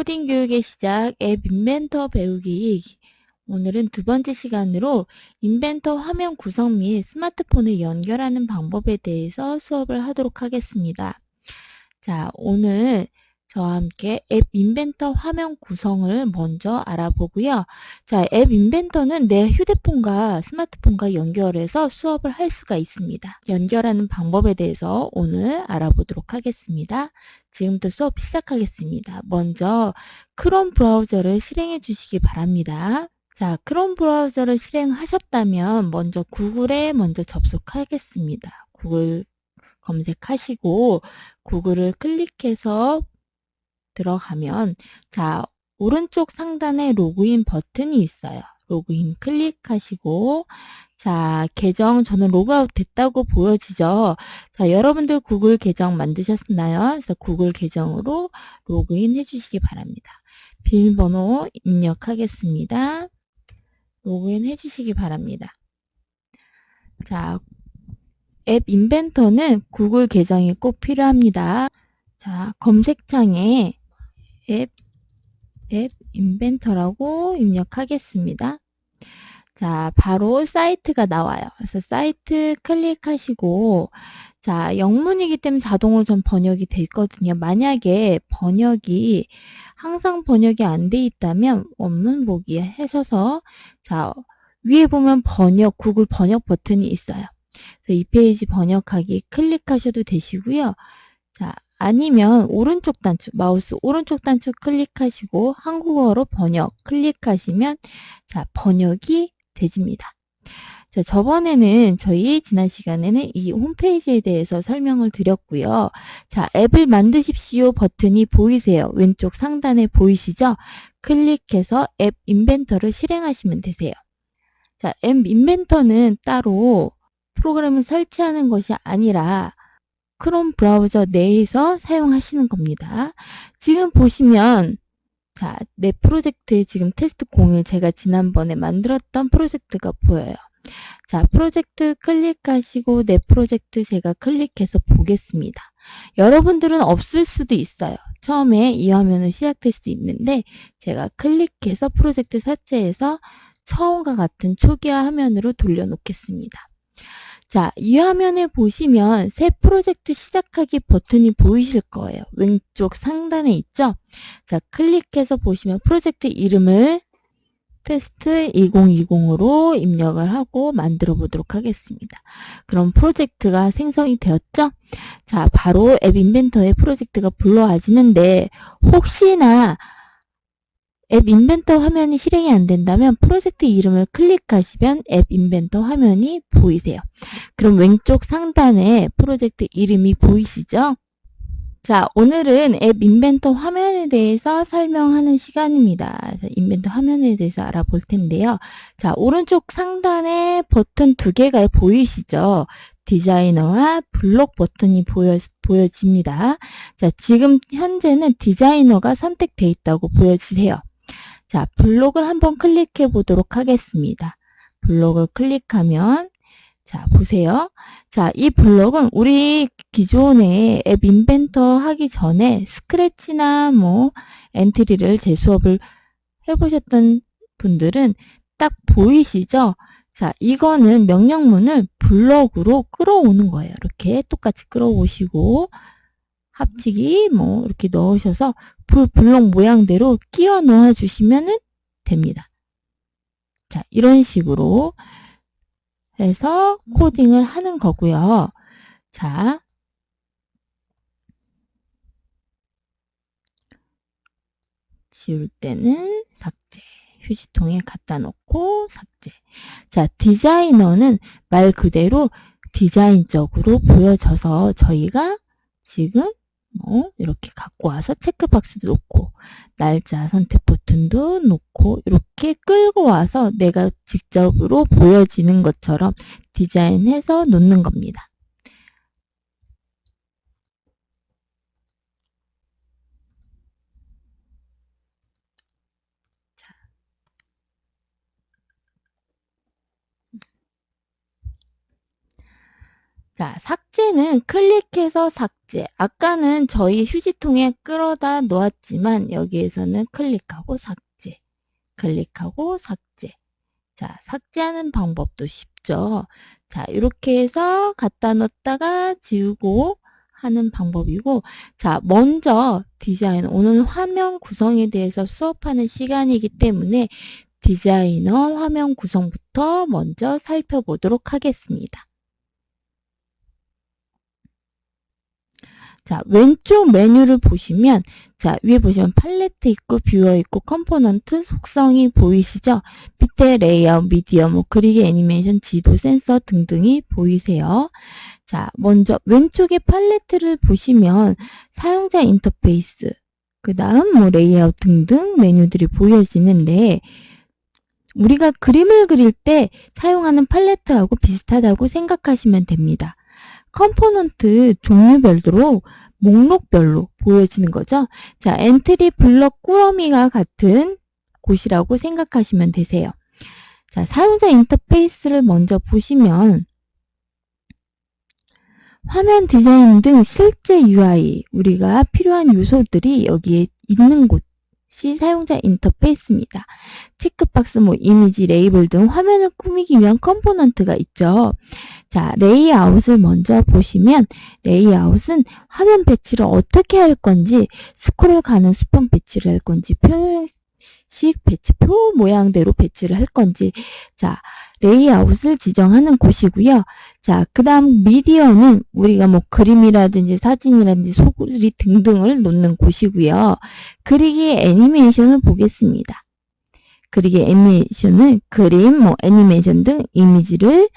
코딩 교육의 시작 앱 인벤터 배우기 오늘은 두 번째 시간으로 인벤터 화면 구성 및 스마트폰을 연결하는 방법에 대해서 수업을 하도록 하겠습니다. 자, 오늘 저와 함께 앱 인벤터 화면 구성을 먼저 알아보고요. 자, 앱 인벤터는 내 휴대폰과 스마트폰과 연결해서 수업을 할 수가 있습니다. 연결하는 방법에 대해서 오늘 알아보도록 하겠습니다. 지금부터 수업 시작하겠습니다. 먼저 크롬 브라우저를 실행해 주시기 바랍니다. 자, 크롬 브라우저를 실행하셨다면 먼저 구글에 먼저 접속하겠습니다. 구글 검색하시고 구글을 클릭해서 들어가면 자 오른쪽 상단에 로그인 버튼이 있어요. 로그인 클릭하시고 자 계정 저는 로그아웃 됐다고 보여지죠. 자 여러분들 구글 계정 만드셨나요? 그래서 구글 계정으로 로그인 해주시기 바랍니다. 비밀번호 입력하겠습니다. 로그인 해주시기 바랍니다. 자, 앱 인벤터는 구글 계정이 꼭 필요합니다. 자, 검색창에 앱, 앱 인벤터라고 입력하겠습니다. 자, 바로 사이트가 나와요. 그래서 사이트 클릭하시고, 자, 영문이기 때문에 자동으로 전 번역이 돼 있거든요. 만약에 번역이 항상 번역이 안 돼 있다면 원문 보기 하셔서, 자, 위에 보면 번역, 구글 번역 버튼이 있어요. 그래서 이 페이지 번역하기 클릭하셔도 되시고요. 자, 아니면 오른쪽 단추, 마우스 오른쪽 단추 클릭하시고 한국어로 번역 클릭하시면 자, 번역이 되집니다. 자, 저번에는 저희 지난 시간에는 이 홈페이지에 대해서 설명을 드렸고요. 자, 앱을 만드십시오 버튼이 보이세요. 왼쪽 상단에 보이시죠? 클릭해서 앱 인벤터를 실행하시면 되세요. 자, 앱 인벤터는 따로 프로그램을 설치하는 것이 아니라 크롬 브라우저 내에서 사용하시는 겁니다. 지금 보시면 자, 내 프로젝트 지금 테스트 01 제가 지난번에 만들었던 프로젝트가 보여요. 자, 프로젝트 클릭하시고 내 프로젝트 제가 클릭해서 보겠습니다. 여러분들은 없을 수도 있어요. 처음에 이 화면은 시작될 수도 있는데 제가 클릭해서 프로젝트 삭제해서 처음과 같은 초기화 화면으로 돌려놓겠습니다. 자, 이 화면에 보시면 새 프로젝트 시작하기 버튼이 보이실 거예요. 왼쪽 상단에 있죠? 자, 클릭해서 보시면 프로젝트 이름을 테스트 2020으로 입력을 하고 만들어 보도록 하겠습니다. 그럼 프로젝트가 생성이 되었죠? 자, 바로 앱 인벤터에 프로젝트가 불러와지는데 혹시나 앱 인벤터 화면이 실행이 안 된다면 프로젝트 이름을 클릭하시면 앱 인벤터 화면이 보이세요. 그럼 왼쪽 상단에 프로젝트 이름이 보이시죠? 자, 오늘은 앱 인벤터 화면에 대해서 설명하는 시간입니다. 인벤터 화면에 대해서 알아볼 텐데요. 자, 오른쪽 상단에 버튼 두 개가 보이시죠? 디자이너와 블록 버튼이 보여, 보여집니다. 자, 지금 현재는 디자이너가 선택되어 있다고 보여지세요. 자, 블록을 한번 클릭해 보도록 하겠습니다. 블록을 클릭하면 자, 보세요. 자, 이 블록은 우리 기존에 앱 인벤터 하기 전에 스크래치나 뭐 엔트리를 제 수업을 해보셨던 분들은 딱 보이시죠? 자, 이거는 명령문을 블록으로 끌어오는 거예요. 이렇게 똑같이 끌어오시고 합치기 뭐 이렇게 넣으셔서 그 블록 모양대로 끼워 넣어 주시면 됩니다. 자, 이런 식으로 해서 코딩을 하는 거고요. 자, 지울 때는 삭제. 휴지통에 갖다 놓고 삭제. 자, 디자이너는 말 그대로 디자인적으로 보여져서 저희가 지금 뭐 이렇게 갖고 와서 체크박스도 놓고 날짜 선택 버튼도 놓고 이렇게 끌고 와서 내가 직접으로 보여지는 것처럼 디자인해서 놓는 겁니다. 자, 삭제는 클릭해서 삭제. 아까는 저희 휴지통에 끌어다 놓았지만 여기에서는 클릭하고 삭제. 클릭하고 삭제. 자, 삭제하는 방법도 쉽죠. 자, 이렇게 해서 갖다 놓다가 지우고 하는 방법이고 자, 먼저 디자인 오늘 화면 구성에 대해서 수업하는 시간이기 때문에 디자이너 화면 구성부터 먼저 살펴보도록 하겠습니다. 자, 왼쪽 메뉴를 보시면, 자, 위에 보시면 팔레트 있고, 뷰어 있고, 컴포넌트 속성이 보이시죠? 밑에 레이아웃, 미디어, 뭐, 그리기 애니메이션, 지도, 센서 등등이 보이세요. 자, 먼저 왼쪽에 팔레트를 보시면 사용자 인터페이스, 그 다음 뭐 레이아웃 등등 메뉴들이 보여지는데, 우리가 그림을 그릴 때 사용하는 팔레트하고 비슷하다고 생각하시면 됩니다. 컴포넌트 종류별로 목록별로 보여지는 거죠. 자, 엔트리 블럭 꾸러미가 같은 곳이라고 생각하시면 되세요. 자, 사용자 인터페이스를 먼저 보시면 화면 디자인 등 실제 UI, 우리가 필요한 요소들이 여기에 있는 곳 이 사용자 인터페이스입니다. 체크박스, 뭐 이미지, 레이블 등 화면을 꾸미기 위한 컴포넌트가 있죠. 자, 레이아웃을 먼저 보시면 레이아웃은 화면 배치를 어떻게 할 건지 스크롤 가는 수평 배치를 할 건지 표 식 배치표 모양대로 배치를 할 건지 자, 레이아웃을 지정하는 곳이고요. 자, 그 다음 미디어는 우리가 뭐 그림이라든지 사진이라든지 소리 등등을 놓는 곳이고요. 그리기 애니메이션을 보겠습니다. 그리기 애니메이션은 그림, 뭐 애니메이션 등 이미지를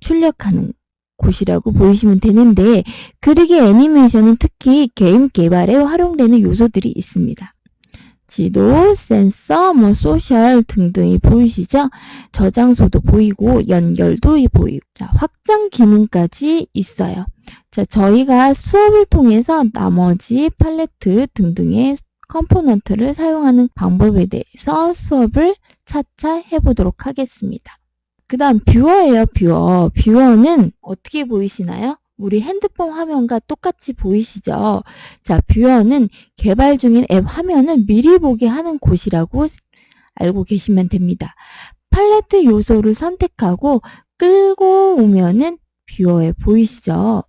출력하는 곳이라고 보시면 되는데 그리기 애니메이션은 특히 게임 개발에 활용되는 요소들이 있습니다. 지도, 센서, 뭐 소셜 등등이 보이시죠? 저장소도 보이고 연결도 보이고 자, 확장 기능까지 있어요. 자, 저희가 수업을 통해서 나머지 팔레트 등등의 컴포넌트를 사용하는 방법에 대해서 수업을 차차 해보도록 하겠습니다. 그 다음 뷰어예요, 뷰어. 뷰어는 어떻게 보이시나요? 우리 핸드폰 화면과 똑같이 보이시죠? 자, 뷰어는 개발 중인 앱 화면을 미리 보게 하는 곳이라고 알고 계시면 됩니다. 팔레트 요소를 선택하고 끌고 오면은 뷰어에 보이시죠?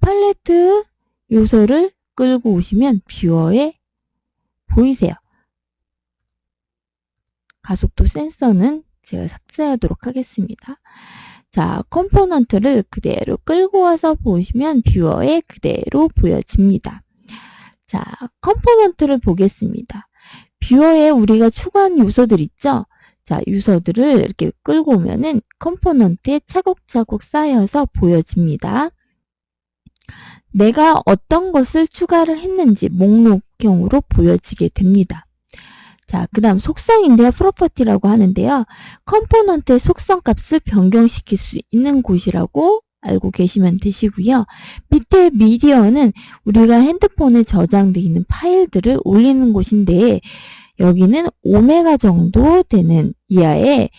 팔레트 요소를 끌고 오시면 뷰어에 보이세요. 가속도 센서는 제가 삭제하도록 하겠습니다. 자, 컴포넌트를 그대로 끌고 와서 보시면 뷰어에 그대로 보여집니다. 자, 컴포넌트를 보겠습니다. 뷰어에 우리가 추가한 요소들 있죠? 자, 요소들을 이렇게 끌고 오면은 컴포넌트에 차곡차곡 쌓여서 보여집니다. 내가 어떤 것을 추가를 했는지 목록형으로 보여지게 됩니다. 자, 그 다음 속성인데요. 프로퍼티라고 하는데요. 컴포넌트의 속성 값을 변경시킬 수 있는 곳이라고 알고 계시면 되시고요. 밑에 미디어는 우리가 핸드폰에 저장되어 있는 파일들을 올리는 곳인데 여기는 5메가 정도 되는 이하의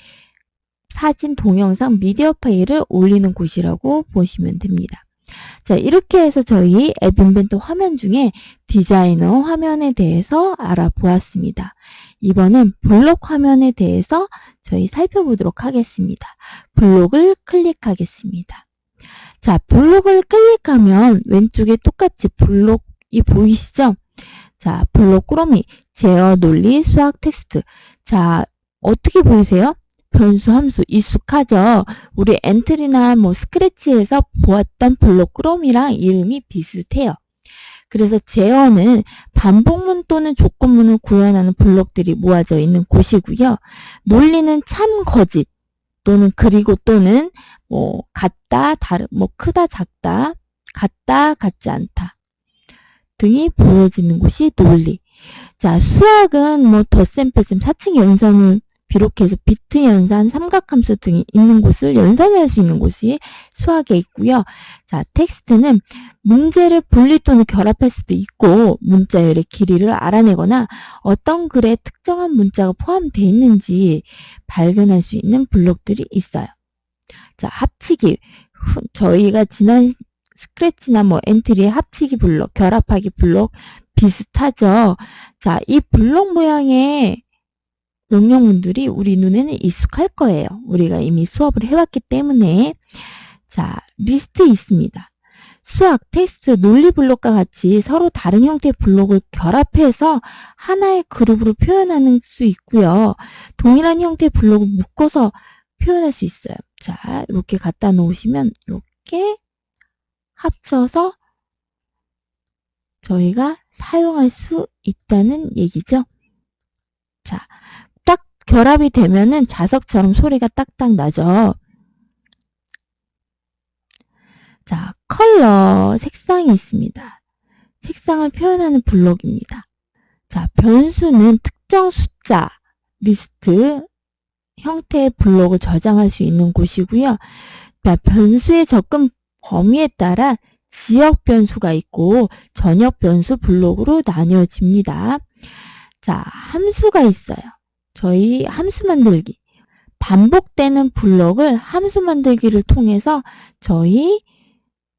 사진, 동영상, 미디어 파일을 올리는 곳이라고 보시면 됩니다. 자, 이렇게 해서 저희 앱 인벤토 화면 중에 디자이너 화면에 대해서 알아보았습니다. 이번엔 블록 화면에 대해서 저희 살펴보도록 하겠습니다. 블록을 클릭하겠습니다. 자, 블록을 클릭하면 왼쪽에 똑같이 블록이 보이시죠? 자, 블록 꾸러미, 제어, 논리, 수학, 텍스트. 자, 어떻게 보이세요? 변수 함수 익숙하죠. 우리 엔트리나 뭐 스크래치에서 보았던 블록 꾸러미랑 이름이 비슷해요. 그래서 제어는 반복문 또는 조건문을 구현하는 블록들이 모아져 있는 곳이고요. 논리는 참 거짓 또는 그리고 또는 뭐 같다, 다른 뭐 크다, 작다, 같다, 같지 않다 등이 보여지는 곳이 논리. 자, 수학은 뭐 덧셈, 뺄셈, 사칭 연산을 비롯해서 비트 연산, 삼각함수 등이 있는 곳을 연산할 수 있는 곳이 수학에 있고요. 자, 텍스트는 문제를 분리 또는 결합할 수도 있고 문자열의 길이를 알아내거나 어떤 글에 특정한 문자가 포함되어 있는지 발견할 수 있는 블록들이 있어요. 자, 합치기. 저희가 지난 스크래치나 뭐 엔트리의 합치기 블록, 결합하기 블록 비슷하죠. 자, 이 블록 모양의 명령문들이 우리 눈에는 익숙할 거예요. 우리가 이미 수업을 해왔기 때문에. 자, 리스트 있습니다. 수학, 테스트, 논리 블록과 같이 서로 다른 형태의 블록을 결합해서 하나의 그룹으로 표현하는 수 있고요. 동일한 형태의 블록을 묶어서 표현할 수 있어요. 자, 이렇게 갖다 놓으시면 이렇게 합쳐서 저희가 사용할 수 있다는 얘기죠. 자, 딱 결합이 되면은 자석처럼 소리가 딱딱 나죠. 자, 컬러, 색상이 있습니다. 색상을 표현하는 블록입니다. 자, 변수는 특정 숫자, 리스트, 형태의 블록을 저장할 수 있는 곳이고요. 자, 변수의 접근 범위에 따라 지역 변수가 있고 전역 변수 블록으로 나뉘어집니다. 자, 함수가 있어요. 저희 함수 만들기. 반복되는 블록을 함수 만들기를 통해서 저희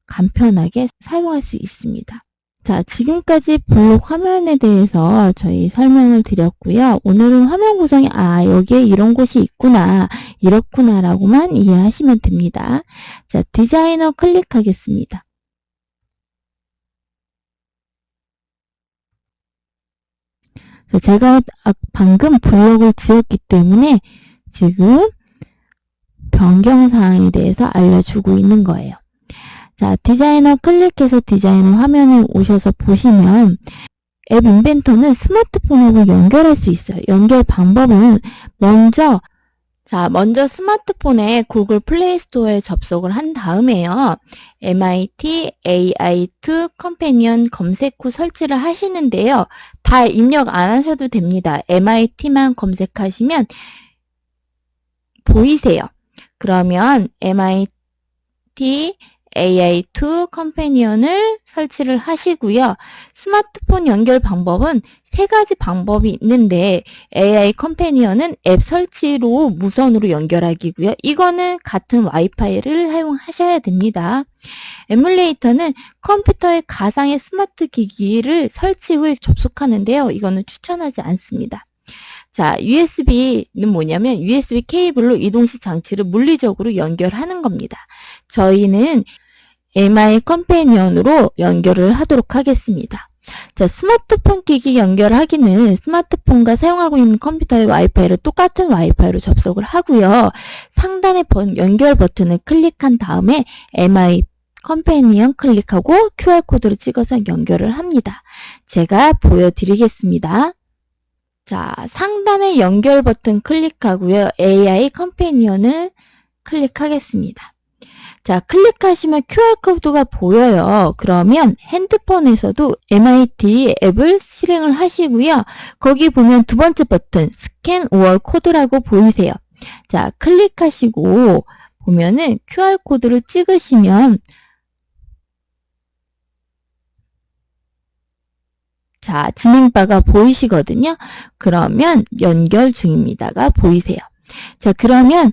간편하게 사용할 수 있습니다. 자, 지금까지 블록 화면에 대해서 저희 설명을 드렸고요. 오늘은 화면 구성이 아, 여기에 이런 곳이 있구나, 이렇구나 라고만 이해하시면 됩니다. 자, 디자이너 클릭하겠습니다. 제가 아, 방금 블록을 지웠기 때문에 지금 변경사항에 대해서 알려주고 있는 거예요. 자, 디자이너 클릭해서 디자이너 화면에 오셔서 보시면 앱 인벤터는 스마트폰하고 연결할 수 있어요. 연결 방법은 먼저 자, 먼저 스마트폰에 구글 플레이 스토어에 접속을 한 다음에요. MIT AI2 컴패니언 검색 후 설치를 하시는데요. 다 입력 안 하셔도 됩니다. MIT만 검색하시면 보이세요. 그러면 MIT AI2 컴패니언을 설치를 하시고요. 스마트폰 연결 방법은 세 가지 방법이 있는데 AI 컴패니언은 앱 설치로 무선으로 연결하기고요. 이거는 같은 와이파이를 사용하셔야 됩니다. 에뮬레이터는 컴퓨터의 가상의 스마트 기기를 설치 후에 접속하는데요. 이거는 추천하지 않습니다. 자, USB는 뭐냐면 USB 케이블로 이동식 장치를 물리적으로 연결하는 겁니다. 저희는 MI 컴패니언으로 연결을 하도록 하겠습니다. 자, 스마트폰 기기 연결하기는 스마트폰과 사용하고 있는 컴퓨터의 와이파이로 똑같은 와이파이로 접속을 하고요. 상단의 번, 연결 버튼을 클릭한 다음에 MI 컴패니언 클릭하고 QR코드를 찍어서 연결을 합니다. 제가 보여드리겠습니다. 자, 상단의 연결 버튼 클릭하고요. AI 컴패니언을 클릭하겠습니다. 자, 클릭하시면 QR코드가 보여요. 그러면 핸드폰에서도 MIT 앱을 실행을 하시고요. 거기 보면 두 번째 버튼 스캔 월 코드라고 보이세요. 자, 클릭하시고 보면은 QR코드를 찍으시면 자, 진행바가 보이시거든요. 그러면 연결 중입니다가 보이세요. 자, 그러면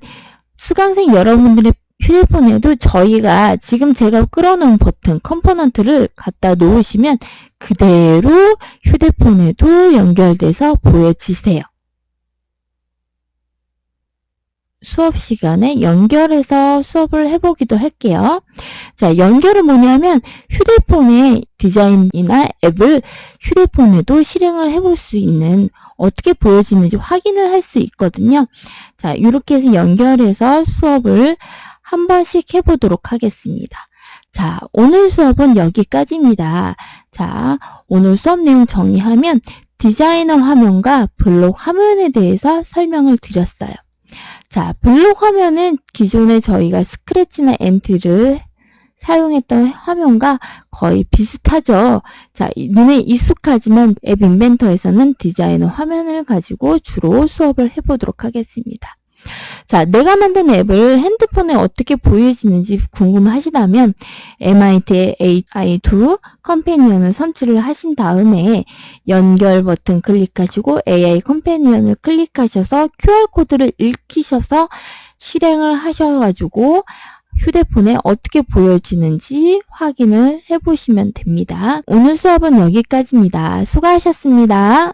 수강생 여러분들의 휴대폰에도 저희가 지금 제가 끌어놓은 버튼 컴포넌트를 갖다 놓으시면 그대로 휴대폰에도 연결돼서 보여지세요. 수업 시간에 연결해서 수업을 해보기도 할게요. 자, 연결은 뭐냐면 휴대폰의 디자인이나 앱을 휴대폰에도 실행을 해볼 수 있는 어떻게 보여지는지 확인을 할 수 있거든요. 자, 이렇게 해서 연결해서 수업을 한 번씩 해보도록 하겠습니다. 자, 오늘 수업은 여기까지입니다. 자, 오늘 수업 내용 정리하면 디자이너 화면과 블록 화면에 대해서 설명을 드렸어요. 자, 블록 화면은 기존에 저희가 스크래치나 엔트를 사용했던 화면과 거의 비슷하죠. 자, 이- 눈에 익숙하지만 앱 인벤터에서는 디자이너 화면을 가지고 주로 수업을 해보도록 하겠습니다. 자, 내가 만든 앱을 핸드폰에 어떻게 보여지는지 궁금하시다면 MIT AI2 컴패니언을 선출을 하신 다음에 연결 버튼 클릭하시고 AI 컴패니언을 클릭하셔서 QR코드를 읽히셔서 실행을 하셔가지고 휴대폰에 어떻게 보여지는지 확인을 해보시면 됩니다. 오늘 수업은 여기까지입니다. 수고하셨습니다.